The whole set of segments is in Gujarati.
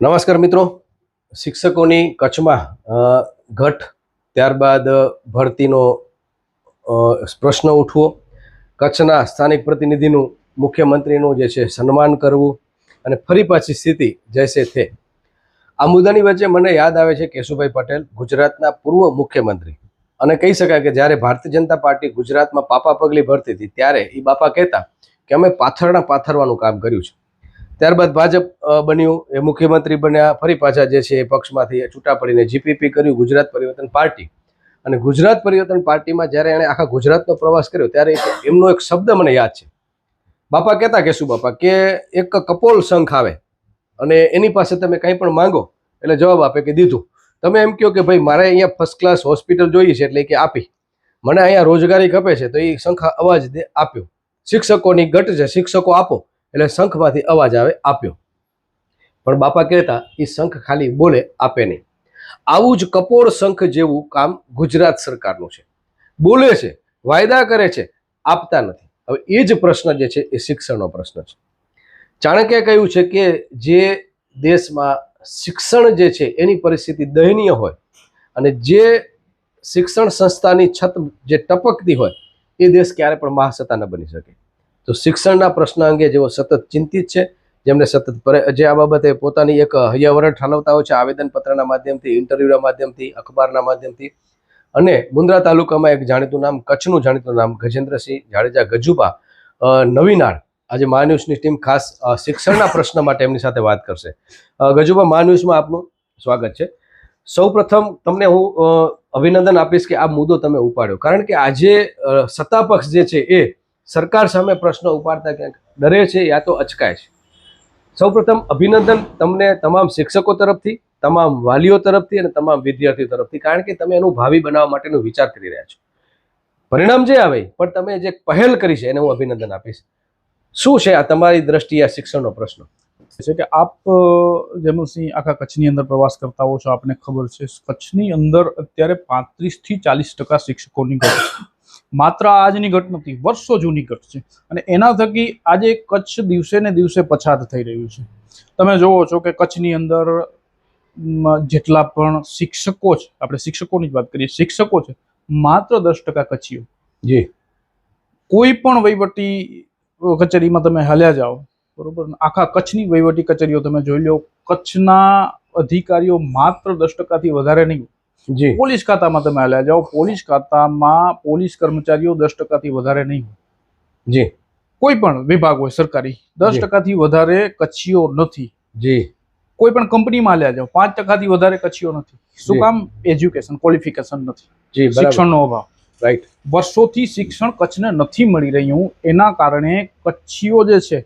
નમસ્કાર મિત્રો. શિક્ષકોની કચ્છમાં ઘટ, ત્યારબાદ ભરતીનો પ્રશ્ન ઉઠવો. કચ્છના સ્થાનિક પ્રતિનિધિનું, મુખ્યમંત્રીનું જે છે સન્માન કરવું અને ફરી પાછી સ્થિતિ જૈસે થે. આ મુદ્દાની વચ્ચે મને યાદ આવે છે કેશુભાઈ પટેલ, ગુજરાતના પૂર્વ મુખ્યમંત્રી. અને કહી શકાય કે જ્યારે ભારતીય જનતા પાર્ટી ગુજરાતમાં પાપા પગલી ભરતી હતી, ત્યારે એ બાપા કહેતા કે અમે પાથરના પાથરવાનું કામ કર્યું છે. ત્યારબાદ ભાજપ બન્યું. એ મુખ્યમંત્રી બન્યા. ફરી પાછા જે છે એ પક્ષમાંથી છૂટા પડીને જીપીપી કર્યું, ગુજરાત પરિવર્તન પાર્ટી. અને ગુજરાત પરિવર્તન પાર્ટીમાં જ્યારે એણે આખા ગુજરાતનો પ્રવાસ કર્યો, ત્યારે એમનો એક શબ્દ મને યાદ છે. બાપા કહેતા કે શું બાપા? કે એક કપોલ શંખ આવે અને એની પાસે તમે કંઈ પણ માંગો, એટલે જવાબ આપે કે દીધું. તમે એમ કહો કે ભાઈ, મારે અહીંયા ફર્સ્ટ ક્લાસ હોસ્પિટલ જોઈએ છે એટલે કે આપી. મને અહીંયા રોજગારી ખપે છે, તો એ શંખ અવાજ આપ્યો. શિક્ષકોની ઘટ છે, શિક્ષકો આપો. એટલે શંખમાંથી અવાજ આવે, આપ્યો. પણ બાપા કહેતા એ શંખ ખાલી બોલે, આપે નહીં. આવું જ કપોળ શંખ જેવું કામ ગુજરાત સરકારનું છે. બોલે છે, વાયદા કરે છે, આપતા નથી. હવે એ જ પ્રશ્ન જે છે, એ શિક્ષણનો પ્રશ્ન છે. ચાણક્ય કહ્યું છે કે જે દેશમાં શિક્ષણ જે છે, એની પરિસ્થિતિ દયનીય હોય અને જે શિક્ષણ સંસ્થાની છત જે ટપકતી હોય, એ દેશ ક્યારે પણ મહાસત્તા ન બની શકે. તો શિક્ષણના પ્રશ્ન અંગે જેઓ સતત ચિંતિત છે, જેમને સતત જે આ બાબતે પોતાની એક હૈયાવરણ ઠાલવતા હોય છે, આવેદનપત્રના માધ્યમથી, ઇન્ટરવ્યૂના માધ્યમથી, અખબારના માધ્યમથી. અને મુન્દ્રા તાલુકામાં એક જાણીતું નામ, કચ્છનું જાણીતું નામ, ગજેન્દ્રસિંહ જાડેજા ગજુબા નવીનાળ, આજે મા ટીમ ખાસ શિક્ષણના પ્રશ્ન માટે એમની સાથે વાત કરશે. ગજુબા મા આપનું સ્વાગત છે. સૌપ્રથમ તમને હું અભિનંદન આપીશ કે આ મુદ્દો તમે ઉપાડ્યો. કારણ કે આજે સત્તા પક્ષ જે છે એ સરકાર સામે પ્રશ્નો ઉપાડતા ક્યાંક ડરે છે યા તો અચકાય છે. સૌપ્રથમ અભિનંદન તમને તમામ શિક્ષકો તરફથી, તમામ વાલીઓ તરફથી અને તમામ વિદ્યાર્થીઓ તરફથી, કારણ કે તમે એનું ભાવિ બનાવવા માટેનો વિચાર કરી રહ્યા છો. પરિણામ જે આવે, પણ તમે જે પહેલ કરી છે એને હું અભિનંદન આપીશ. શું છે આ તમારી દ્રષ્ટિએ આ શિક્ષણનો પ્રશ્ન? છે કે આપ જેમસિંહ આખા કચ્છની અંદર પ્રવાસ કરતા હો છો, આપને ખબર છે, કચ્છની અંદર અત્યારે પાંત્રીસથી ચાલીસ ટકા શિક્ષકોની ઘટ માત્ર આજની ઘટ નથી વર્ષો જૂની ઘટ છે. અને એના થકી આજે કચ્છ દિવસે ને દિવસે પછાત થઈ રહ્યું છે. તમે જોવો છો કે કચ્છની અંદર જેટલા પણ શિક્ષકો છે આપણે શિક્ષકોની જ વાત કરીએ શિક્ષકો છે માત્ર દસ ટકા કચ્છીઓ. જી. કોઈ પણ વહીવટી કચેરીમાં તમે હાલ્યા જાઓ બરોબર? આખા કચ્છની વહીવટી કચેરીઓ તમે જોઈ લો કચ્છના અધિકારીઓ માત્ર દસ ટકાથી વધારે નહીં. પોલીસ ખાતામાં તમે હાલ્યા જાઓ. પોલીસ ખાતામાં પોલીસ કર્મચારીઓ દસ ટકાથી વધારે નહીં હોય. જી. કોઈ પણ વિભાગ હોય સરકારી દસ. ટકાથી વધારે કચ્છીઓ નથી. જી. કોઈ પણ કંપનીમાં હાલ્યા જાઓ પાંચ ટકાથી વધારે કચ્છીઓ નથી. શું કામ? એજ્યુકેશન ક્વોલિફિકેશન નથી. શિક્ષણનો અભાવ. રાઈટ વર્ષોથી શિક્ષણ કચ્છને નથી મળી રહ્યું. એના કારણે કચ્છીઓ જે છે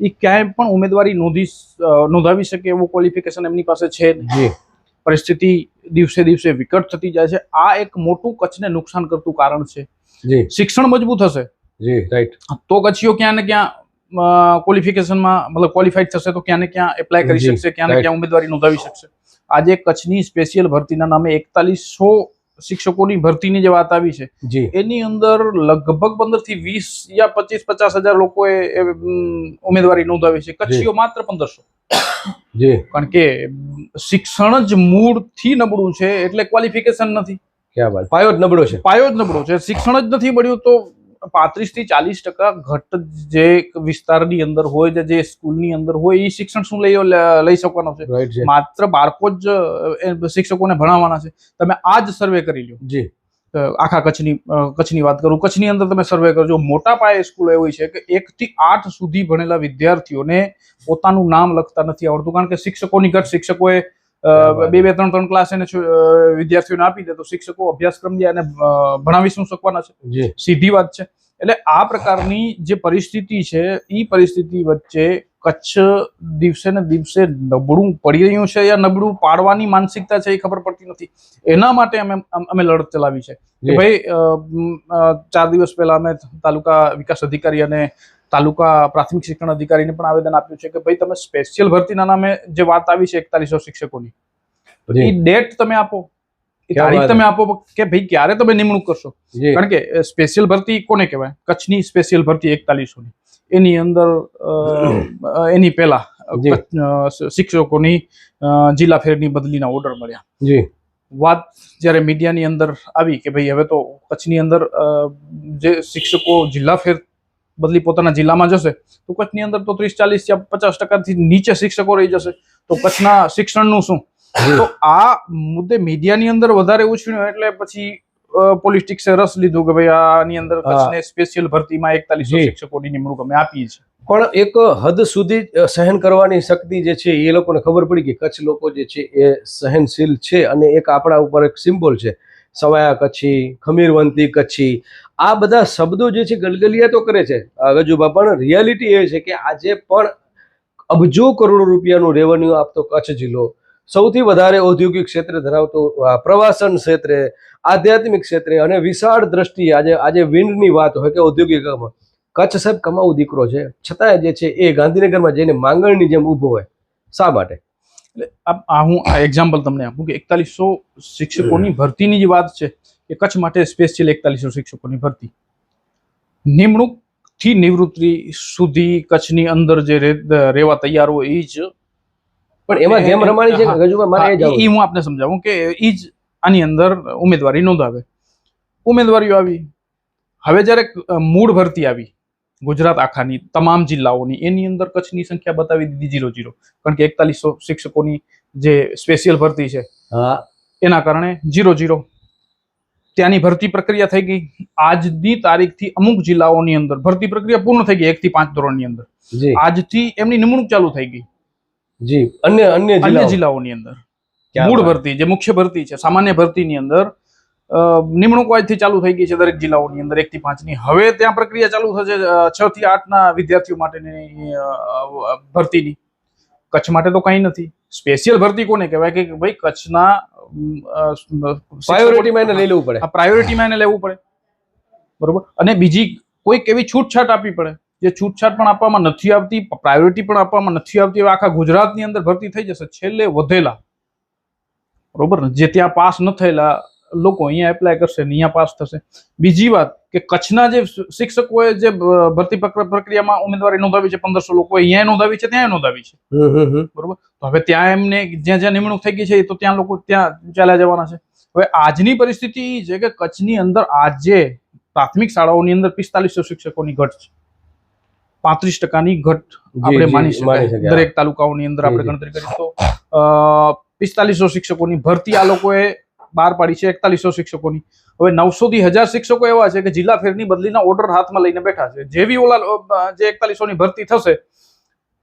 એ ક્યાંય પણ ઉમેદવારી નોંધી નોંધાવી શકે એવું ક્વોલિફિકેશન એમની પાસે છે નહીં. પરિસ્થિતિ દિવસે દિવસે વિકટ થતી જાય છે. આ એક મોટું કચ્છને નુકસાન કરતું કારણ છે. શિક્ષણ મજબૂત હશે. જી રાઈટ તો કચ્છીઓ ક્યાં ને ક્યાં ક્વોલિફિકેશનમાં મતલબ ક્વોલિફાઈડ થશે તો ક્યાં ને ક્યાં એપ્લાય કરી શકશે ક્યાં ને ક્યાં ઉમેદવારી નોંધાવી શકશે. આજે કચ્છની સ્પેશિયલ ભરતીના નામે એકતાલીસો શિક્ષકોની ભરતીની જે વાત આવી છે એની અંદર લગભગ પંદરથી વીસ યા પચીસ પચાસ હજાર લોકોએ ઉમેદવારી નોંધાવી છે. કચ્છીઓ માત્ર પંદરસો. કારણ કે શિક્ષણ જ મૂળથી નબળું છે એટલે ક્વોલિફિકેશન નથી. ક્યાં વાત? પાયો જ નબળો છે. પાયો જ નબળો છે. શિક્ષણ જ નથી મળ્યું તો પાંત્રીસથી ચાલીસ ટકા ઘટ જે વિસ્તારની અંદર હોય જે- સ્કૂલની અંદર હોય એ શિક્ષણ શું લઈ લઈ શકવાનો છે? માત્ર બાળકો જ શિક્ષકોને ભણાવવાના છે. તમે આ જ સર્વે કરી લો. જી. આખા કચ્છની કચ્છની વાત કરું. કચ્છની અંદર તમે સર્વે કરજો. મોટા પાયે સ્કૂલો એવી છે કે એકથી આઠ સુધી ભણેલા વિદ્યાર્થીઓને પોતાનું નામ લખતા નથી આવડતું. કારણ કે શિક્ષકોની ઘટ શિક્ષકોએ બે બે ત્રણ ત્રણ ક્લાસ એને વિદ્યાર્થીઓને આપી દે તો શિક્ષકો અભ્યાસક્રમ જે એને ભણાવી શું શકવાના છે? સીધી વાત છે. એટલે આ પ્રકારની જે પરિસ્થિતિ છે એ પરિસ્થિતિ વચ્ચે કચ્છ દિવસે ને દિવસે નબળું પડી રહ્યું છે યા નબળું પાડવાની માનસિકતા છે એ ખબર પડતી નથી. એના માટે અમે અમે લડત ચલાવી છે. કે ભાઈ ચાર દિવસ પહેલા અમે તાલુકા વિકાસ અધિકારી અને તાલુકા પ્રાથમિક શિક્ષણ અધિકારીને પણ આવેદન આપ્યું છે કે ભાઈ તમે સ્પેશિયલ ભરતીના નામે જે વાત આવી છે એકતાલીસો શિક્ષકોની એ ડેટ તમે આપો. તારીખ તમે આપો કે ભાઈ ક્યારે તમે નિમણૂક કરશો? કારણ કે સ્પેશિયલ ભરતી કોને કહેવાય? કચ્છની સ્પેશિયલ ભરતી એકતાલીસો ની એની અંદર એની પહેલા જી. શિક્ષકોની જિલ્લા ફેરની બદલીના ઓર્ડર મળ્યા. જી. વાત જ્યારે મીડિયાની અંદર આવી કે ભાઈ હવે તો કચ્છની અંદર જે શિક્ષકો જિલ્લા ફેર બદલી પોતાના જિલ્લામાં જશે તો કચ્છની અંદર તો ત્રીસ ચાલીસ યા પચાસ ટકાથી નીચે શિક્ષકો રહી જશે. તો કચ્છના શિક્ષણનું શું? તો આ મુદ્દે મીડિયાની અંદર વધારે ઉછળ્યું એટલે પછી પોલિટિક્સે રસ લીધું કે ભાઈ આની અંદર કચ્છને સ્પેશિયલ ભરતીમાં એકતાલીસ. શિક્ષકોની નિમણૂક અમે આપી છે પણ એક હદ સુધી સહન કરવાની શક્તિ જે છે એ લોકોને ખબર પડી કે કચ્છ લોકો જે છે એ સહનશીલ છે અને એક આપણા ઉપર એક સિમ્બોલ છે. સવાયા કચ્છી ખમીરવંતી કચ્છી. આ બધા શબ્દો જે છે ગલગલિયા તો કરે છે. ગજુબા ગજુભા પણ રિયાલિટી એ છે કે આજે પણ અબજો કરોડો રૂપિયાનું રેવન્યુ આપતો કચ્છ જિલ્લો સૌથી વધારે ઔદ્યોગિક ક્ષેત્ર ધરાવતો પ્રવાસન ક્ષેત્રે આધ્યાત્મિક ક્ષેત્રે અને વિશાળ દ્રષ્ટિએ આજે આજે વિન્ડની વાત હોય કે ઔદ્યોગિક કચ્છ સાહેબ કમાવું દીકરો છે. છતાંય જે છે એ ગાંધીનગરમાં જઈને માંગણની જેમ ઊભો હોય. શા માટે? એટલે આ હું આ એક્ઝામ્પલ તમને આપું કે એકતાલીસો શિક્ષકોની ભરતીની જે વાત છે એ કચ્છ માટે સ્પેશિયલ એકતાલીસો શિક્ષકોની ભરતી. નિમણૂકથી નિવૃત્તિ સુધી કચ્છની અંદર જે રહેવા તૈયાર હોય એ જ પણ એમાં ગેમ રમાણી છે મારે એ હું આપને સમજાવું કે એ જ આની અંદર ઉમેદવારી નોંધાવે. ઉમેદવારીઓ આવી. હવે જ્યારે મૂળ ભરતી આવી ગુજરાત આખાની તમામ જિલ્લાઓની એની અંદર કચ્છની સંખ્યા બતાવી દીધી જીરો જીરો. કારણ કે એકતાલીસો શિક્ષકોની જે સ્પેશિયલ ભરતી છે એના કારણે જીરો જીરો. ત્યાંની ભરતી પ્રક્રિયા થઈ ગઈ. આજની તારીખથી અમુક જિલ્લાઓની અંદર ભરતી પ્રક્રિયા પૂર્ણ થઈ ગઈ એક થી પાંચ ધોરણની અંદર. આજથી એમની નિમણૂક ચાલુ થઈ ગઈ. જી અન્ય અન્ય અન્ય જિલ્લાઓની અંદર. મૂળ ભરતી જે મુખ્ય ભરતી છે સામાન્ય ભરતીની અંદર નિમણૂક આજથી ચાલુ થઈ ગઈ છે દરેક જિલ્લાઓની અંદર એક થી પાંચની હવે ત્યાં પ્રક્રિયા ચાલુ થશે છ થી આઠ ના વિદ્યાર્થીઓ માટેની ભરતીની. કચ્છ માટે તો કંઈ નથી. સ્પેશિયલ ભરતી કોને કહેવાય? કે ભાઈ કચ્છના પ્રાયોરિટીમાં એને લઈ લેવું પડે. પ્રાયોરિટીમાં એને લેવું પડે. બરોબર? અને બીજી કોઈક એવી છૂટછાટ આપવી પડે. જે છૂટછાટ પણ આપવામાં નથી આવતી પ્રાયોરિટી પણ આપવામાં નથી આવતી હવે આખા ગુજરાતની અંદર ભરતી થઈ જશે છેલ્લે વધેલા. બરોબર ને? જે ત્યાં પાસ ન થયેલા લોકો અહીંયા એપ્લાય કરશે ને અહીંયા પાસ થશે. બીજી વાત કે કચ્છના જે શિક્ષકોએ જે ભરતી પ્રક્ર- પ્રક્રિયામાં ઉમેદવારી નોંધાવી છે પંદરસો લોકો અહીંયા નોંધાવી છે ત્યાં નોંધાવી છે. બરોબર? તો હવે ત્યાં એમને જ્યાં જ્યાં નિમણૂક થઈ ગઈ છે એ તો ત્યાં લોકો ત્યાં ચાલ્યા જવાના છે. હવે આજની પરિસ્થિતિ છે કે કચ્છની અંદર આજે પ્રાથમિક શાળાઓની અંદર પિસ્તાલીસો શિક્ષકોની ઘટ છે. પાંત્રીસ ટકાની ઘટ આપણે માની શકાય. દરેક તાલુકાઓની અંદર આપણે. ગણતરી કરીએ તો પિસ્તાલીસો શિક્ષકોની ભરતી આ લોકોએ બહાર પાડી છે એકતાલીસો શિક્ષકોની. હવે નવસો થી હજાર શિક્ષકો એવા છે કે જિલ્લા ફેરની બદલીના ઓર્ડર હાથમાં લઈને બેઠા છે. જેવી ઓલા જે એકતાલીસો ની ભરતી થશે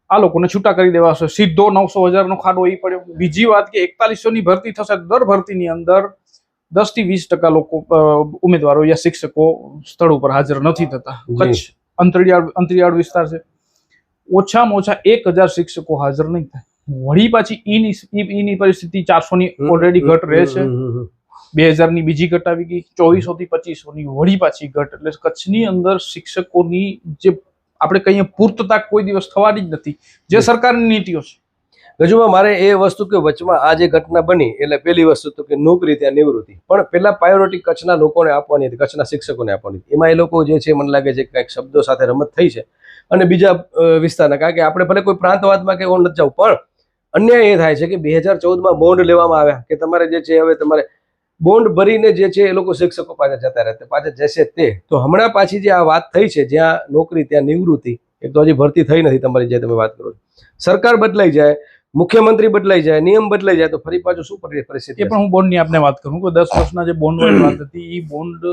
આ લોકોને છૂટા કરી દેવાશે. સીધો નવસો હજારનો ખાડો એ પડ્યો. બીજી વાત કે એકતાલીસો ની ભરતી થશે દર ભરતીની અંદર દસથી વીસ ટકા લોકો ઉમેદવારો યા શિક્ષકો સ્થળ ઉપર હાજર નથી થતા. કચ્છ અંતરિયાળ અંતરિયાળ વિસ્તાર છે. ઓછામાં ઓછા એક હજાર શિક્ષકો હાજર નહીં થાય. વળી પાછી ઈની ઈની પરિસ્થિતિ ચારસો ની ઓલરેડી ઘટ રહે છે. બે હજારની બીજી ઘટ આવી ગઈ ચોવીસો થી પચીસો ની વળી પાછી ઘટ. એટલે કચ્છની અંદર શિક્ષકોની જે આપણે કહીએ પૂર્તતા કોઈ દિવસ થવાની જ નથી. જે સરકારની નીતિઓ છે. ગજુમાં મારે એ વસ્તુ કે વચમાં આ જે ઘટના બની, એટલે પહેલી વસ્તુ તો કે નોકરી ત્યાં નિવૃત્તિ. પણ પહેલા પ્રાયોરિટી કચ્છના લોકોને આપવાની હતી, કચ્છના શિક્ષકોને આપવાની હતી. એમાં એ લોકો જે છે, મને લાગે છે કંઈક શબ્દો સાથે રમત થઈ છે. અને બીજા વિસ્તારના, કારણ કે આપણે ભલે કોઈ પ્રાંતવાદમાં કે એવું નથી જવું પણ અન્યાય એ થાય છે કે બે હજાર ચૌદમાં બોન્ડ લેવામાં આવ્યા, કે તમારે જે છે, હવે તમારે બોન્ડ ભરીને જે છે, એ લોકો શિક્ષકો પાછા જતા રહે પાછા જશે તે. તો હમણાં પાછી જે આ વાત થઈ છે, જ્યાં નોકરી, ત્યાં નિવૃત્તિ, એક તો હજી ભરતી થઈ નથી તમારી, જે તમે વાત કરો સરકાર બદલાઈ જાય મુખ્યમંત્રી બદલાઈ જાય નિયમ બદલાઈ જાય તો ફરી પાછું શું પરી- પરિસ્થિતિ એ પણ હું બોન્ડની આપને વાત કરું કે દસ વર્ષના જે બોન્ડ વાત હતી એ બોન્ડ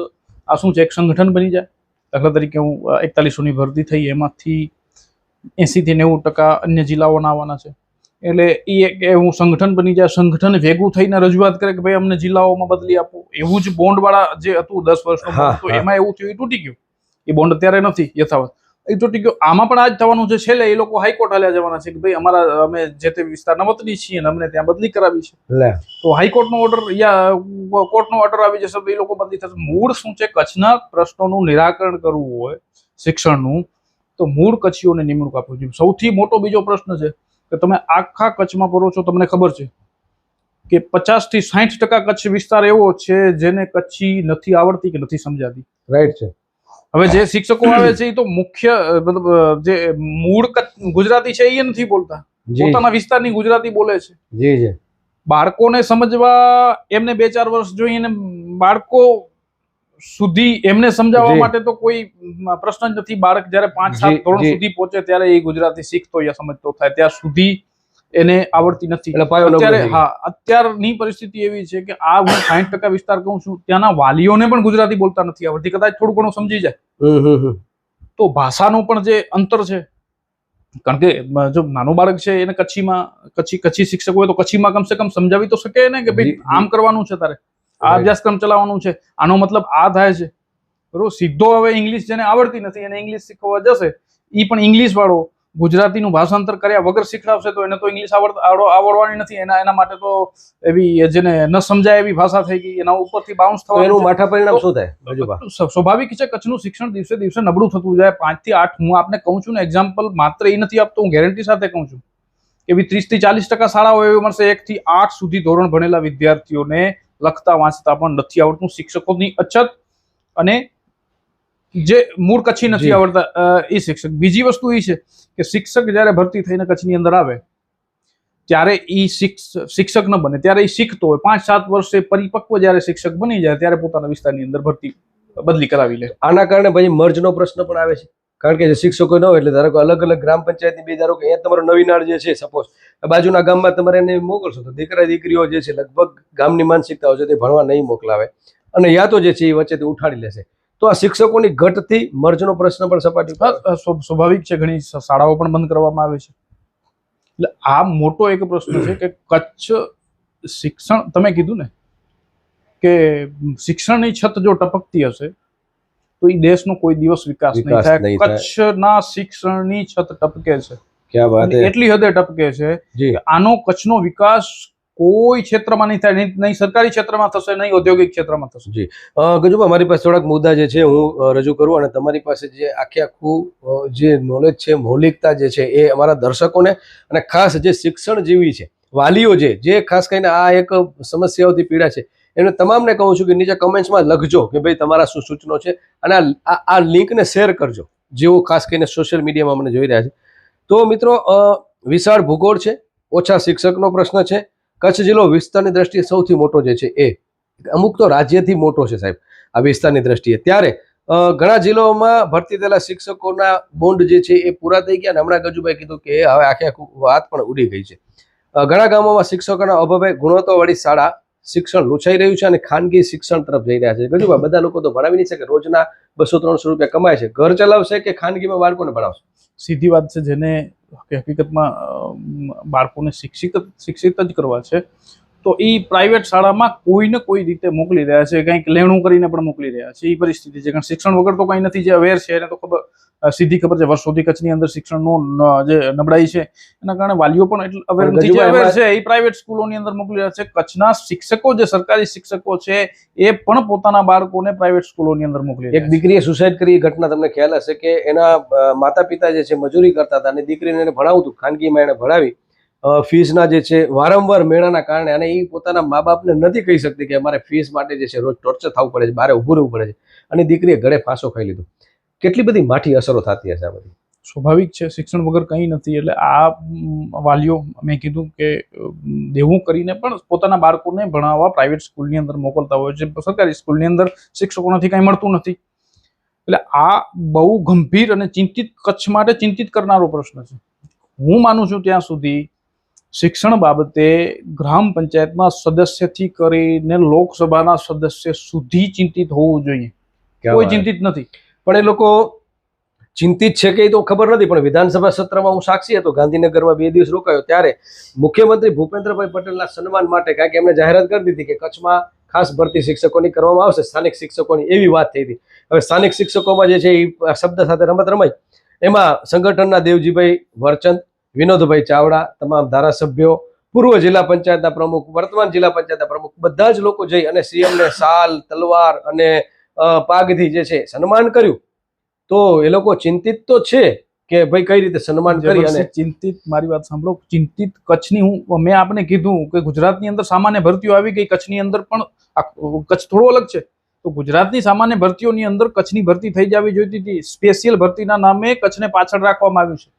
આ શું છે એક સંગઠન બની જાય? દાખલા તરીકે હું એકતાલીસોની ભરતી થઈ એમાંથી એસી થી નેવું ટકા અન્ય જિલ્લાઓના આવવાના છે. એટલે એ એક એવું સંગઠન બની જાય સંગઠન ભેગું થઈને રજૂઆત કરે કે ભાઈ અમને જિલ્લાઓમાં બદલી આપો. એવું જ બોન્ડ વાળા જે હતું દસ વર્ષનો. એમાં એવું થયું એ તૂટી ગયું. એ બોન્ડ અત્યારે નથી યથાવત. એ તૂટી ગયો આમાં પણ આજ થવાનું છે. છેલ્લે એ લોકો હાઈકોર્ટ હાલ્યા જવાના છે કે ભાઈ અમારા અમે જે તે વિસ્તારના વતની છીએ અને અમને ત્યાં બદલી કરાવી છે. લે. તો હાઈકોર્ટનો ઓર્ડર યા કોર્ટનો ઓર્ડર આવી જશે તો એ લોકો બદલી થશે. મૂળ શું છે? કચ્છના પ્રશ્નોનું નિરાકરણ કરવું હોય શિક્ષણનું તો મૂળ કચ્છીઓને નિમણૂક આપવી જોઈએ. સૌથી મોટો બીજો પ્રશ્ન છે કે તમે આખા કચ્છમાં ભરો છો તમને ખબર છે કે પચાસથી સાઠ ટકા કચ્છ વિસ્તાર એવો છે જેને કચ્છી નથી આવડતી કે નથી સમજાતી. રાઈટ છે. હવે જે શિક્ષકો આવે છે એ તો મુખ્ય મતલબ જે મૂળ ગુજરાતી છે એ નથી બોલતા. પોતાના વિસ્તારની ગુજરાતી બોલે છે. જી જી. બાળકોને સમજવા એમને બે ચાર વર્ષ જોઈને બાળકો સુધી એમને સમજાવવા માટે તો કોઈ પ્રશ્ન જ નથી. બાળક જ્યારે પાંચ સાત ધોરણ સુધી પહોંચે ત્યારે એ ગુજરાતી શીખતો યા સમજતો થાય. ત્યાં સુધી એને આવડતી નથી. અત્યારે હા અત્યારની પરિસ્થિતિ એવી છે કે આ હું સાઈઠ ટકા વિસ્તાર કહું છું ત્યાંના વાલીઓને પણ ગુજરાતી બોલતા નથી આવડતી. કદાચ થોડું ઘણું સમજી જાય. તો ભાષાનું પણ જે અંતર છે કારણ કે જો નાનું બાળક છે એને કચ્છીમાં કચ્છી કચ્છી શિક્ષક હોય તો કચ્છીમાં કમસે કમ સમજાવી તો શકે ને કે ભાઈ આમ કરવાનું છે તારે. આ અભ્યાસક્રમ ચલાવવાનું છે. આનો મતલબ આ થાય છે. બરોબર? સીધો હવે ઇંગ્લિશ જેને આવડતી નથી એને ઇંગ્લિશ શીખવવા જશે એ પણ ઇંગ્લિશ વાળો ગુજરાતીનું ભાષાંતર કર્યા વગર શીખડાવશે તો એને તો ઇંગ્લિશ આવડ આવડ- આવડવાની નથી. એના એના માટે તો એવી જેને ન સમજાય એવી ભાષા થઈ ગઈ એના ઉપરથી બાઉન્સ એનું થવાનું છે. માઠા પરિણામ શું થાય સ્વાભાવિક છે કચ્છનું શિક્ષણ દિવસે દિવસે નબળું થતું જાય. પાંચથી આઠ હું આપને કહું છું ને એક્ઝામ્પલ માત્ર એ નથી આપતો હું ગેરંટી સાથે કહું છું એવી ત્રીસથી ચાલીસ ટકા શાળાઓ એવી મળશે એક થી આઠ સુધી ધોરણ ભણેલા વિદ્યાર્થીઓને લખતા વાંચતા પણ નથી આવડતું. શિક્ષકોની અછત અને જે મૂળ કચ્છી નથી આવડતા એ શિક્ષક. બીજી વસ્તુ એ છે કે શિક્ષક જ્યારે ભરતી થઈને કચ્છની અંદર આવે ત્યારે એ શિક્ષક ન બને. ત્યારે એ શીખતો હોય. પાંચ સાત વર્ષે પરિપક્વ જ્યારે શિક્ષક બની જાય ત્યારે પોતાના વિસ્તારની અંદર ભરતી બદલી કરાવી લે. આના કારણે પછી મર્જનો પ્રશ્ન પણ આવે છે. કારણ કે જે શિક્ષકો ન હોય એટલે ધારો કે અલગ અલગ ગ્રામ પંચાયતની બે ધારો કે અહીંયા તમારો નવીનાળ જે છે સપોઝ બાજુના ગામમાં તમારે એને મોકલશો તો દીકરા દીકરીઓ જે છે લગભગ ગામની માનસિકતાઓ છે તે ભણવા નહીં મોકલાવે. અને યા તો જે છે એ વચ્ચેથી ઉઠાડી લેશે. તો આ શિક્ષકોની ઘટથી મર્જનો પ્રશ્ન પણ સપાટી સ્વાભાવિક છે ઘણી શાળાઓ પણ બંધ કરવામાં આવે છે. એટલે આ મોટો એક પ્રશ્ન છે કે કચ્છ શિક્ષણ તમે કીધું ને કે શિક્ષણની છત જો ટપકતી હશે તો એ દેશનો કોઈ દિવસ વિકાસ નહીં થાય. કચ્છના શિક્ષણની છત ટપકે છે. એટલી હદે ટપકે છે આનો કચ્છનો વિકાસ કોઈ ક્ષેત્રમાં નહીં થાય, નહીં સરકારી ક્ષેત્રમાં થશે, નહીં ઔદ્યોગિક ક્ષેત્રમાં થશે. જી. ગજુભા મારી પાસે થોડાક મુદ્દા જે છે હું રજૂ કરું અને તમારી પાસે જે આખે આખું જે નોલેજ છે, મૌલિકતા જે છે એ અમારા દર્શકોને અને ખાસ જે શિક્ષણ જેવી છે, વાલીઓ જે જે ખાસ કરીને આ એક સમસ્યાઓથી પીડા છે, એમને તમામને કહું છું કે નીચે કમેન્ટ્સમાં લખજો કે ભાઈ તમારા શું સૂચનો છે અને આ- લિંકને શેર કરજો, જેઓ ખાસ કરીને સોશિયલ મીડિયામાં અમને જોઈ રહ્યા છે. તો મિત્રો વિશાળ ભૂગોળ છે, ઓછા શિક્ષકનો પ્રશ્ન છે કચ્છ જિલ્લો વિસ્તારની દ્રષ્ટિએ સૌથી મોટો જે છે એ, અમુક તો રાજ્યથી મોટો છે સાહેબ, આ વિસ્તારની દ્રષ્ટિએ. ત્યારે ઘણા જિલ્લાઓમાં ભરતી થયેલા શિક્ષકોના બોન્ડ જે છે એ પૂરા થઈ ગયા અને હમણાં ગજુભાઈ કીધું કે હવે આખે આખું વાત પણ ઉડી ગઈ છે. ઘણા ગામોમાં શિક્ષકોના અભાવે ગુણવત્તાવાળી શાળા શિક્ષણ લૂછાઈ રહ્યું છે અને ખાનગી શિક્ષણ તરફ જઈ રહ્યા છે. ગજુભાઈ, બધા લોકો તો ભણાવી નહીં શકે. રોજના બસો, ત્રણસો રૂપિયા કમાય છે. ઘર ચલાવશે કે ખાનગીમાં બાળકોને ભણાવશે? સીધી વાત છે જેને હકીકતમાં બાળકોને શિક્ષિત શિક્ષિત જ કરવા છે. તો એ પ્રાઇવેટ શાળામાં કોઈને કોઈ રીતે મોકલી રહ્યા છે. કંઈક લેણું કરીને પણ મોકલી રહ્યા છે. એ પરિસ્થિતિ છે. કારણ શિક્ષણ વગર તો કંઈ નથી. જે અવેર છે એને તો ખબર સીધી ખબર છે વર્ષોથી કચ્છની અંદર શિક્ષણનો જે નબળાઈ છે એના કારણે વાલીઓ પણ એટલું અવેર નથી. અવેર છે એ પ્રાઇવેટ સ્કૂલોની અંદર મોકલી રહ્યા છે. કચ્છના શિક્ષકો જે સરકારી શિક્ષકો છે એ પણ પોતાના બાળકોને પ્રાઇવેટ સ્કૂલોની અંદર મોકલી એક દીકરીએ સુસાઇડ કરી ઘટના તમને ખ્યાલ હશે કે એના માતા પિતા જે છે મજૂરી કરતા હતા અને દીકરીને એને ભણાવતું ખાનગીમાં એને ભણાવી. ફીસના જે છે વારંવાર મેળાના કારણે અને એ પોતાના મા બાપને નથી કહી શકતી કે અમારે ફીસ માટે જે છે રોજ ટોર્ચર થવું પડે છે બહાર ઊભું રહેવું પડે છે. અને દીકરીએ ઘરે ફાંસો ખાઈ લીધો. કેટલી બધી માઠી અસરો થતી હશે આ બધી? સ્વાભાવિક છે શિક્ષણ વગર કંઈ નથી. એટલે આ વાલીઓ મેં કીધું કે દેવું કરીને પણ પોતાના બાળકોને ભણાવવા પ્રાઇવેટ સ્કૂલની અંદર મોકલતા હોય છે. સરકારી સ્કૂલની અંદર શિક્ષકોનાથી કંઈ મળતું નથી. એટલે આ બહુ ગંભીર અને ચિંતિત કચ્છ માટે ચિંતિત કરનારો પ્રશ્ન છે. હું માનું છું ત્યાં સુધી શિક્ષણ બાબતે ગ્રામ પંચાયતના સદસ્યથી કરીને લોકસભાના સદસ્ય સુધી ચિંતિત હોવું જોઈએ. કોઈ ચિંતિત નથી. પણ એ લોકો ચિંતિત છે કે એ તો ખબર નથી, પણ વિધાનસભા સત્રમાં હું સાક્ષી હતો, ગાંધીનગરમાં બે દિવસ રોકાયો ત્યારે મુખ્યમંત્રી ભૂપેન્દ્રભાઈ પટેલના સન્માન માટે કારણ કે એમણે જાહેરાત કરી દીધી કે કચ્છમાં ખાસ ભરતી શિક્ષકોની કરવામાં આવશે, સ્થાનિક શિક્ષકોની એવી વાત થઈ હતી. હવે સ્થાનિક શિક્ષકોમાં જે છે એ શબ્દ સાથે રમત રમાઈ. એમાં સંગઠનના દેવજીભાઈ વરચંદ, વિનોદભાઈ ચાવડા, તમામ ધારાસભ્યો, પૂર્વ જિલ્લા પંચાયતના પ્રમુખ, વર્તમાન જિલ્લા પંચાયતના પ્રમુખ, બધા જ લોકો જઈ અને સીએમને સાલ, તલવાર અને પાગથી જે છે સન્માન કર્યું. તો એ લોકો ચિંતિત તો છે કે ભાઈ કઈ રીતે સન્માન કરી અને ચિંતિત મારી વાત સાંભળો ચિંતિત કચ્છની હું મેં આપને કીધું કે ગુજરાતની અંદર સામાન્ય ભરતીઓ આવી ગઈ કચ્છની અંદર પણ કચ્છ થોડો અલગ છે. તો ગુજરાતની સામાન્ય ભરતીઓની અંદર કચ્છની ભરતી થઈ જવી જોઈતી હતી. સ્પેશિયલ ભરતીના નામે કચ્છને પાછળ રાખવામાં આવ્યું છે.